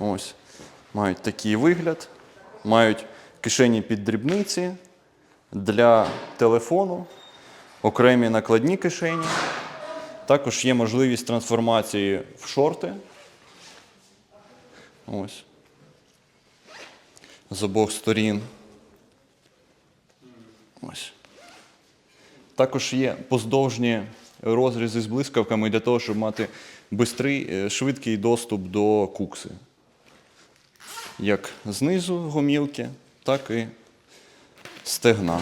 Ось. Мають такий вигляд, мають кишені під дрібниці для телефону, окремі накладні кишені. Також є можливість трансформації в шорти. Ось. З обох сторін. Ось. Також є поздовжні розрізи з блискавками для того, щоб мати е, швидкий доступ до кукси. Як знизу гомілки, так і стегна.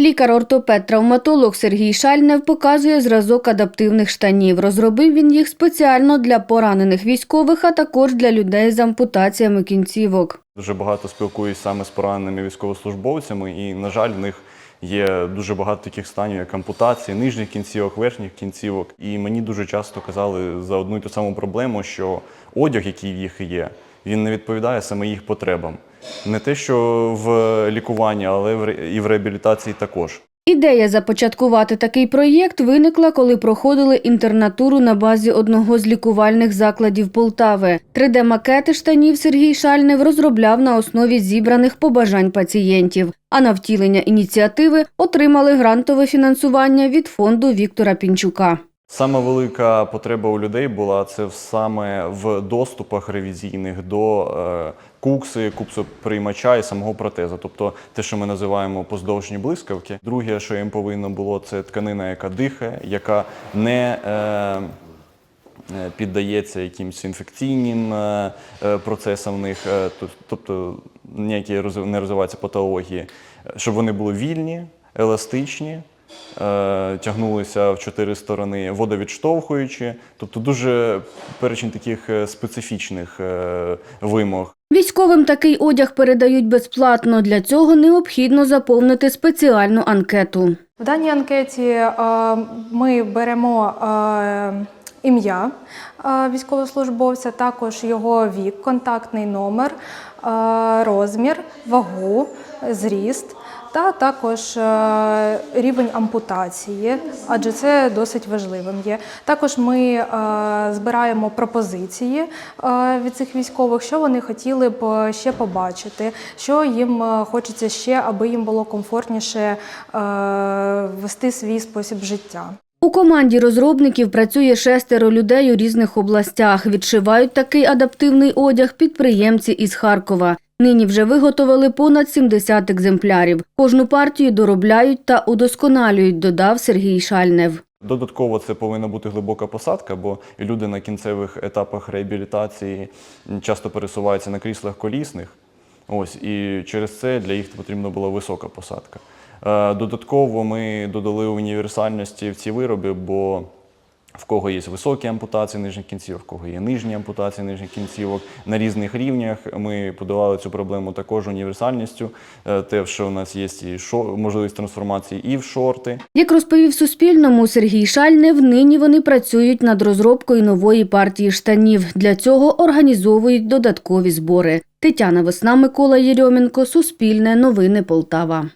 Лікар-ортопед-травматолог Сергій Шальнев показує зразок адаптивних штанів. Розробив він їх спеціально для поранених військових, а також для людей з ампутаціями кінцівок. Дуже багато спілкуюсь саме з пораненими військовослужбовцями, і, на жаль, в них є дуже багато таких станів, як ампутації, нижніх кінцівок, верхніх кінцівок. І мені дуже часто казали за одну і ту саму проблему, що одяг, який в їх є, він не відповідає саме їх потребам. Не те, що в лікуванні, але і в реабілітації також. Ідея започаткувати такий проєкт виникла, коли проходили інтернатуру на базі одного з лікувальних закладів Полтави. 3D-макети штанів Сергій Шальнев розробляв на основі зібраних побажань пацієнтів. А на втілення ініціативи отримали грантове фінансування від фонду Віктора Пінчука. Саме велика потреба у людей була це саме в доступах ревізійних до е, кукси, куксоприймача і самого протезу, тобто те, що ми називаємо поздовжні блискавки. Друге, що їм повинно було, це тканина, яка дихає, яка не е, е, піддається якимось інфекційним процесам в них, тобто ніякі не розвиваються патології, щоб вони були вільні, еластичні, тягнулися в чотири сторони, водовідштовхуючі, тобто дуже перечень таких е, специфічних е, вимог. Військовим такий одяг передають безплатно. Для цього необхідно заповнити спеціальну анкету. В даній анкеті е, ми беремо е, ім'я е, військовослужбовця, також його вік, контактний номер, е, розмір, вагу, зріст. Та також е, рівень ампутації, адже це досить важливим є. Також ми е, збираємо пропозиції е, від цих військових, що вони хотіли б ще побачити, що їм хочеться ще, аби їм було комфортніше вести свій спосіб життя. У команді розробників працює шестеро людей у різних областях. Відшивають такий адаптивний одяг підприємці із Харкова. Нині вже виготовили понад 70 екземплярів. Кожну партію доробляють та удосконалюють, додав Сергій Шальнев. Додатково це повинна бути глибока посадка, бо люди на кінцевих етапах реабілітації часто пересуваються на кріслах колісних. Ось, і через це для їх потрібна була висока посадка. Е, Додатково ми додали універсальності в ці вироби, бо в кого є високі ампутації нижніх кінцівок, в кого є нижні ампутації нижніх кінцівок на різних рівнях. Ми подолали цю проблему також універсальністю. Е, Те, що у нас є і шо- можливість трансформації і в шорти, Як розповів Суспільному Сергій Шальнев, нині вони працюють над розробкою нової партії штанів. Для цього організовують додаткові збори. Тетяна Весна, Микола Єрьомінко, Суспільне, Новини Полтава.